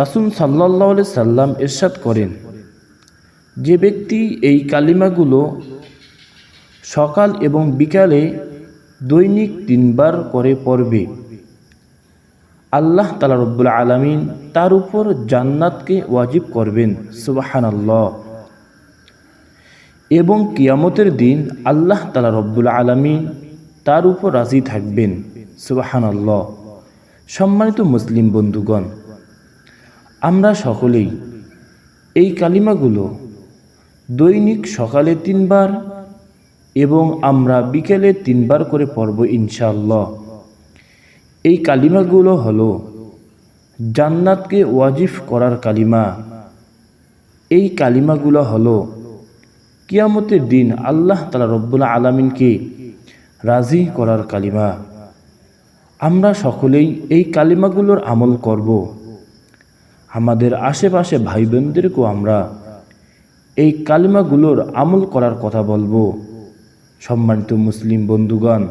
রাসুল সাল্লাহ সাল্লাম এরশাদ করেন, যে ব্যক্তি এই কালিমাগুলো সকাল এবং বিকালে দৈনিক তিনবার করে পড়বে, আল্লাহ তালা রব্বুল আলমিন তার উপর জান্নাতকে ওয়াজিব করবেন, সুবাহানাল্লাহ। এবং কিয়ামতের দিন আল্লাহ তালা রব্বুল আলমিন তার উপর রাজি থাকবেন, সুবাহানাল্লাহ। সম্মানিত মুসলিম বন্ধুগণ আমরা সকলেই এই কালিমাগুলো দৈনিক সকালে তিনবার এবং আমরা বিকেলে তিনবার করে পড়ব ইনশাআল্লাহ। এই কালিমাগুলো হলো জান্নাতকে ওয়াজিফ করার কালিমা। এই কালিমাগুলো হলো কিয়ামতের দিন আল্লাহ তালা রব্বুল্লা আলমিনকে রাজি করার কালিমা। আমরা সকলেই এই কালিমাগুলোর আমল করব। আমাদের আশেপাশে ভাই বোনদেরকেও আমরা এই কালিমাগুলোর আমল করার কথা বলব। সম্মানিত মুসলিম বন্ধুগণ,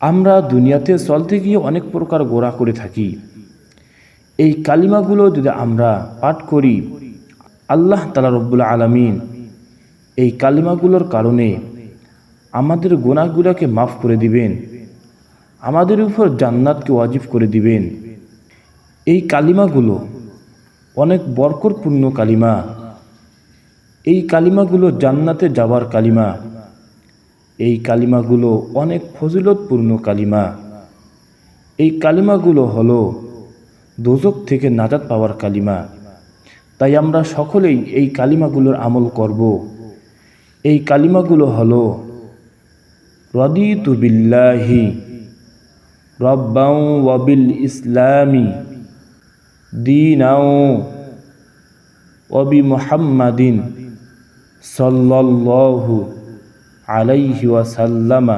আমরা দুনিয়াতে চলতে গিয়ে অনেক প্রকার গোড়া করে থাকি। এই কালিমাগুলো যদি আমরা পাঠ করি, আল্লাহ তালা রব্বুল আলমিন এই কালিমাগুলোর কারণে আমাদের গোনাগুলোকে মাফ করে দিবেন, আমাদের উপর জান্নাতকে ওয়াজিব করে দিবেন। এই কালিমাগুলো অনেক বরকরপূর্ণ কালিমা। এই কালিমাগুলো জান্নাতে যাওয়ার কালিমা। এই কালিমাগুলো অনেক ফজিলতপূর্ণ কালিমা। এই কালিমাগুলো হলো দোজক থেকে নাজাত পাওয়ার কালিমা। তাই আমরা সকলেই এই কালিমাগুলোর আমল করব। এই কালিমাগুলো হলো, রদিতু বিল্লাহি রব্বাউ ওয়াবিল ইসলামি ওবি মুহাম্মাদিন সাল্লাল্লাহু আলাইহি ওয়াসাল্লামা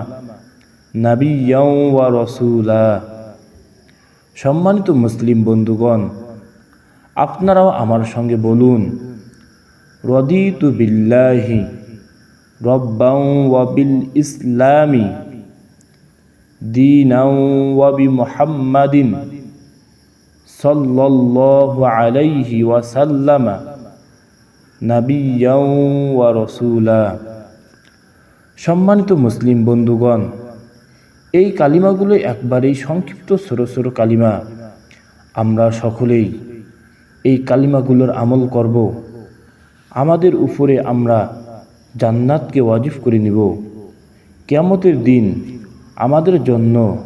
নাবিয়াও ওয়া রসুলা। সম্মানিত মুসলিম বন্ধুগণ, আপনারাও আমার সঙ্গে বলুন, রদিতু বিল্লাহি রব্বাউ ওয়াবিল ইসলামি দিনাও ওয়াবি মুহাম্মাদিন আলাইহি ওয়াসাল্লামা নাবিয়াও ওয়া রসুলা। সম্মানিত মুসলিম বন্ধুগণ, এই কালিমাগুলো একবারেই সংক্ষিপ্ত ছোটো ছোটো কালিমা। আমরা সকলেই এই কালিমাগুলোর আমল করব। আমাদের উপরে আমরা জান্নাতকে ওয়াজিফ করে নিব। কেয়ামতের দিন আমাদের জন্য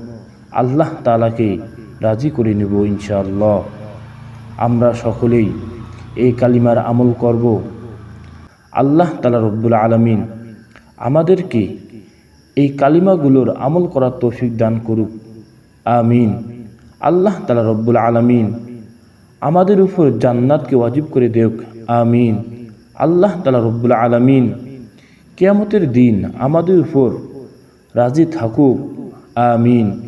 আল্লাহ তালাকে রাজি করে নেব ইনশাআল্লাহ। আমরা সকলেই এই কালিমার আমল করব। আল্লাহ তালা রব্বুল আলমিন আমাদেরকে এই কালিমাগুলোর আমল করার তৌফিক দান করুক। আমিন। আল্লাহ তালা রব্বুল আলমিন আমাদের উপর জান্নাতকে ওয়াজিব করে দেওক আমিন। আল্লাহ তালা রব্বুল আলমিন কেয়ামতের দিন আমাদের উপর রাজি থাকুক। আমিন।